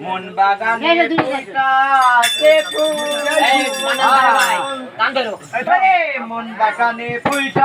মন বাগানে মন বাগানে ফুলটা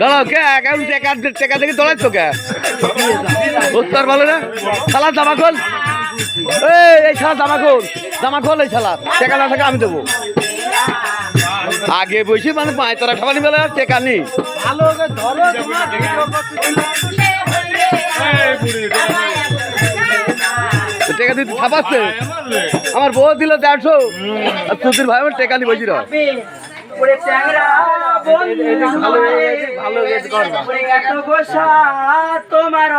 দাঁড়াও কে? এখন টেকা টেকা দেখে দৌড়াচ্ছ কে? উত্তর ভালো না। শালা জামা খোল। এই এই শালা জামা খোল। জামা খোল এই শালা। টেকা না থাকে আমি দেবো। আগে বসে মানে পাঁচ তারা খাবানি বেলা টেকা নেই। দিতে ছাপাচ্ছে আমার বউ দিল দেড়শো। আর সুধীর ভাই আমার টেকা নিয়ে বসি তোমার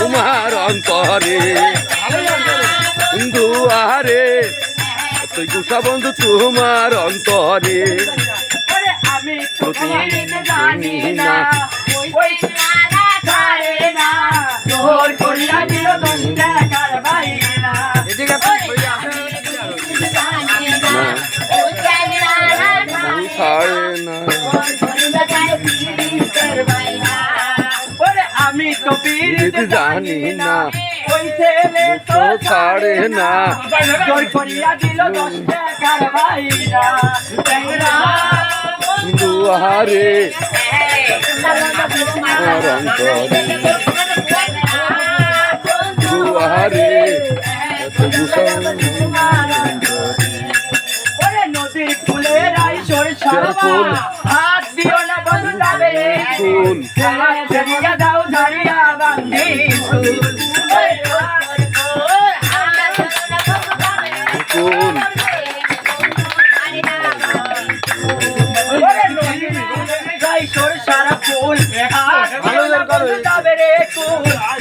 তোমার অন্তরে। বন্ধু আহারে, তুই গুসা বন্ধু তোমার অন্তরে। আমি তো জানি না ওই ছাড়ে না। তোর করিয়া দিল দশ টাকার বাইনা এদিকে ছাড়ে না। ওরে আমি তো জানি না ওই ছেলে তো তো ছাড়ে না। জোর করিয়া দিল দশ টাকার বাইনা গুসা ওরে নদীর ফুলের আইসর ফুল। হাত দিও না বন্ধু যাবে ফুল। দাও ধরিয়া বান্ধি ফুল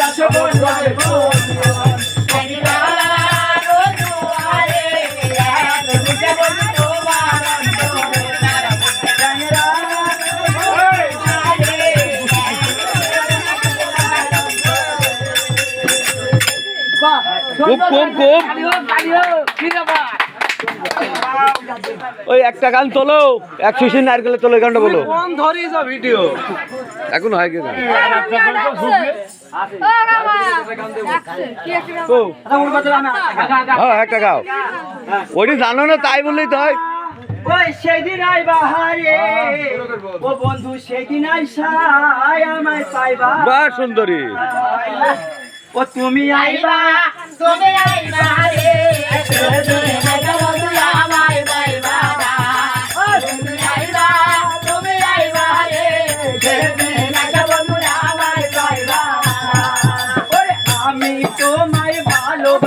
রসগোল্লার মতো। খুব খুব খুব ওই একটা গান তোলো একশো শিশির নারকেলে তোলো গানটা বলো। কোন ভিডিও। এখন হয় কি গান হ্যাঁ একটা গাও। ওইটি জানো না তাই বললেই তো হয়। ওই সেদিন আই বাহারে ও বন্ধু সেদিন আই সাই আমায় পাইবা। বা সুন্দরী। ও তুমি আইবা তুমি আইবা রে।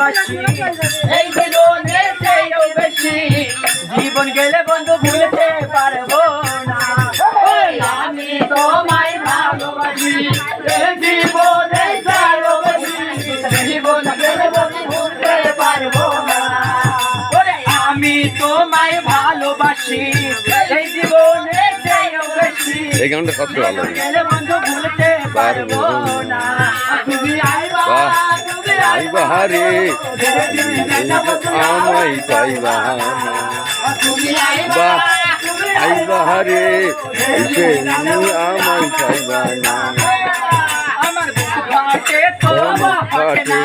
ভালোবাসি এই জীবনে চেয়েও বেশি। জীবন গেলে বন্ধু ভুলতে পারব না। আমি তোমায় ভালোবাসি। এই চেয়েও বেশি। জীবন গেলে বন্ধু ভুলতে পারব না। আমি তোমায় ভালোবাসি। এই জীবনে চেয়েও বেশি। এই গানটা সবচেয়ে ভালো। গেলে বন্ধু ভুলতে পারব না। তুমি আইবা আইবা রে আমায় পাইবা তুমি আইবা রে এসে আমায় পাইবা না আমার ফাটে না।